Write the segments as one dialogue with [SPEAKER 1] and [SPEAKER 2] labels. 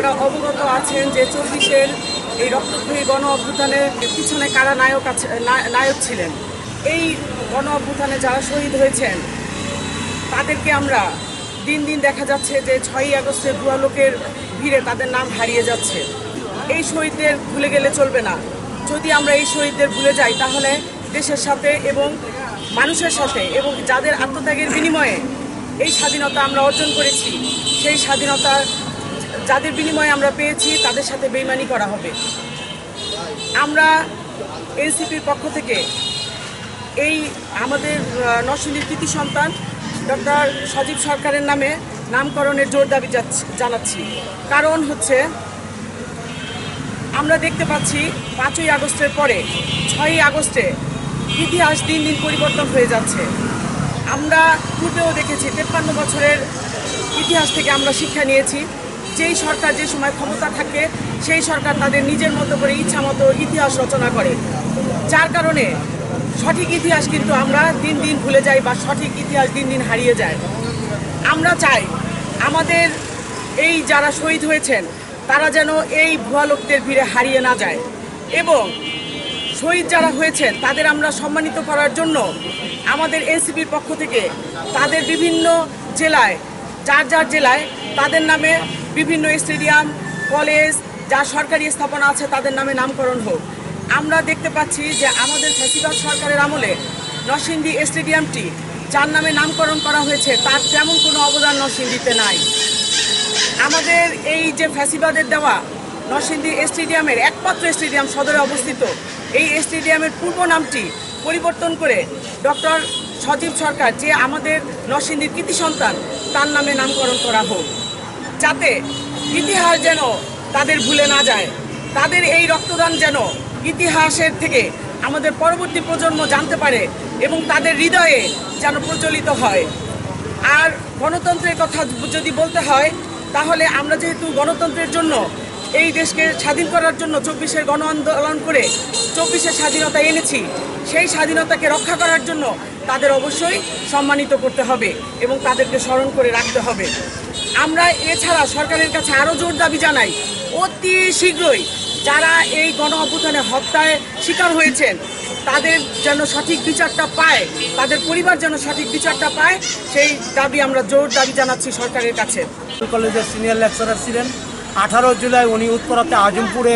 [SPEAKER 1] আপনারা অবগত আছেন যে চব্বিশের এই রক্তক্ষয়ী গণ অভ্যুত্থানের পিছনে কারা নায়ক আছে নায়ক ছিলেন? এই গণ অভ্যুত্থানে যারা শহীদ হয়েছেন, তাদেরকে আমরা দিন দিন দেখা যাচ্ছে যে ছয়ই আগস্টে ভুয়া লোকের ভিড়ে তাদের নাম হারিয়ে যাচ্ছে। এই শহীদদের ভুলে গেলে চলবে না। যদি আমরা এই শহীদদের ভুলে যাই, তাহলে দেশের সাথে এবং মানুষের সাথে এবং যাদের আত্মত্যাগের বিনিময়ে এই স্বাধীনতা আমরা অর্জন করেছি, সেই স্বাধীনতা যাদের বিনিময়ে আমরা পেয়েছি, তাদের সাথে বেইমানি করা হবে। আমরা এনসিপির পক্ষ থেকে এই আমাদের নরসিংদীর কৃতি সন্তান, ডক্টর সজীব সরকারের নামে নামকরণের জোর দাবি জানাচ্ছি। কারণ হচ্ছে, আমরা দেখতে পাচ্ছি পাঁচই আগস্টের পরে, ছয়ই আগস্টে ইতিহাস দিন দিন পরিবর্তন হয়ে যাচ্ছে। আমরা পূর্বেও দেখেছি, তেপ্পান্ন বছরের ইতিহাস থেকে আমরা শিক্ষা নিয়েছি। যেই সরকার যে সময় ক্ষমতা থাকে, সেই সরকার তাদের নিজের মতো করে ইচ্ছা মতো ইতিহাস রচনা করে। যার কারণে সঠিক ইতিহাস কিন্তু আমরা দিন দিন ভুলে যাই বা সঠিক ইতিহাস দিন দিন হারিয়ে যায়। আমরা চাই আমাদের এই যারা শহীদ হয়েছেন, তারা যেন এই ভুয়া লোকদের ভিড়ে হারিয়ে না যায়। এবং শহীদ যারা হয়েছেন, তাদের আমরা সম্মানিত করার জন্য আমাদের এনসিপির পক্ষ থেকে তাদের বিভিন্ন জেলায়, যার যার জেলায় তাদের নামে বিভিন্ন স্টেডিয়াম, কলেজ, যা সরকারি স্থাপনা আছে তাদের নামে নামকরণ হোক। আমরা দেখতে পাচ্ছি যে আমাদের ফেসিবাদ সরকারের আমলে নরসিংদী স্টেডিয়ামটি, যার নামে নামকরণ করা হয়েছে, তার তেমন কোনো অবদান নরসিংদীতে নাই। আমাদের এই যে ফ্যাসিবাদের দেওয়া নরসিংদী স্টেডিয়ামের একমাত্র স্টেডিয়াম সদরে অবস্থিত, এই স্টেডিয়ামের পূর্ব নামটি পরিবর্তন করে ডক্টর সজীব সরকার যে আমাদের নরসিংদীর কৃতি সন্তান, তার নামে নামকরণ করা হোক। যাতে ইতিহাস যেন তাদের ভুলে না যায়, তাদের এই রক্তদান যেন ইতিহাসের থেকে আমাদের পরবর্তী প্রজন্ম জানতে পারে এবং তাদের হৃদয়ে যেন প্রচলিত হয়। আর গণতন্ত্রের কথা যদি বলতে হয়, তাহলে আমরা যেহেতু গণতন্ত্রের জন্য এই দেশকে স্বাধীন করার জন্য চব্বিশের গণ আন্দোলন করে চব্বিশের স্বাধীনতা এনেছি, সেই স্বাধীনতাকে রক্ষা করার জন্য তাদের অবশ্যই সম্মানিত করতে হবে এবং তাদেরকে স্মরণ করে রাখতে হবে। আমরা এছাড়া সরকারের কাছে আরও জোর দাবি জানাই, অতি শীঘ্রই যারা এই গণ অভ্যুত্থানে হত্যায় শিকার হয়েছেন, তাদের যেন সঠিক বিচারটা পায়, তাদের পরিবার যেন সঠিক বিচারটা পায়, সেই দাবি আমরা জোর দাবি জানাচ্ছি সরকারের কাছে।
[SPEAKER 2] কলেজের সিনিয়র লেকচারার ছিলেন। আঠারো জুলাই উনি উত্তরাতে আজমপুরে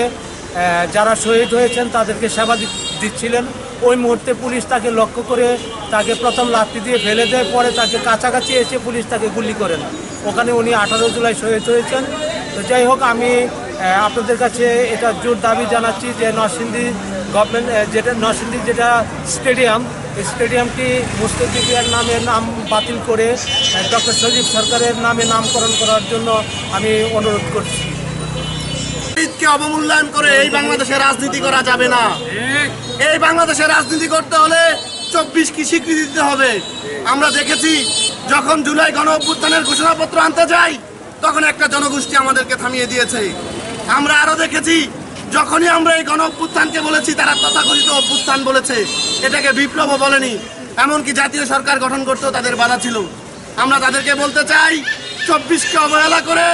[SPEAKER 2] যারা শহীদ হয়েছেন তাদেরকে সেবা দিচ্ছিলেন। ওই মুহূর্তে পুলিশ তাকে লক্ষ্য করে তাকে প্রথম লাঠি দিয়ে ফেলে দেয়, পরে তাকে কাছাকাছি এসে পুলিশ তাকে গুলি করেন ওখানে উনি আঠারো জুলাই শহীদ হয়েছেন। তো যাই হোক, আমি আপনাদের কাছে এটা জোর দাবি জানাচ্ছি যে নরসিংদী গভর্নমেন্ট যেটা নরসিংদী যেটা স্টেডিয়াম স্টেডিয়ামটি মুস্তাকিবিয়ার নামে নাম বাতিল করে ডক্টর সজীব সরকারের নামে নামকরণ করার জন্য আমি অনুরোধ করছি।
[SPEAKER 3] শহীদকে অবমূল্যায়ন করে এই বাংলাদেশে রাজনীতি করা যাবে না। এই বাংলাদেশে রাজনীতি করতে হলে চব্বিশ কি স্বীকৃতি দিতে হবে? আমরা দেখেছি, যখন জুলাই গণ অভ্যুত্থানের ঘোষণাপত্র আনতে যাই, তখন একটা জনগোষ্ঠী আমাদেরকে থামিয়ে দিয়েছে। আমরা আরও দেখেছি, যখনই আমরা এই গণ অভ্যুত্থানকে বলেছি, তারা তথাকথিত অভ্যুত্থান বলেছে। এটাকে বিপ্লবও বলেনি, এমনকি জাতীয় সরকার গঠন করতেও তাদের বাধা ছিল। আমরা তাদেরকে বলতে চাই, চব্বিশকে অবহেলা করে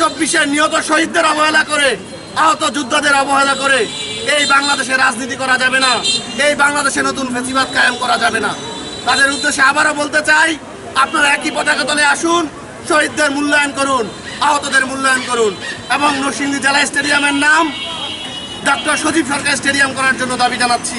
[SPEAKER 3] চব্বিশের নিহত শহীদদের অবহেলা করে, আহত যোদ্ধাদের অবহেলা করে, এই বাংলাদেশে রাজনীতি করা যাবে না, এই বাংলাদেশে নতুন ফেসিবাদ কায়েম করা যাবে না। তাদের উদ্দেশ্যে আবারও বলতে চাই, আপনারা একই পতাকা তলে আসুন, শহীদদের মূল্যায়ন করুন, আহতদের মূল্যায়ন করুন, এবং নরসিংদী জেলা স্টেডিয়ামের নাম ডক্টর সজীব সরকার স্টেডিয়াম করার জন্য দাবি জানাচ্ছি।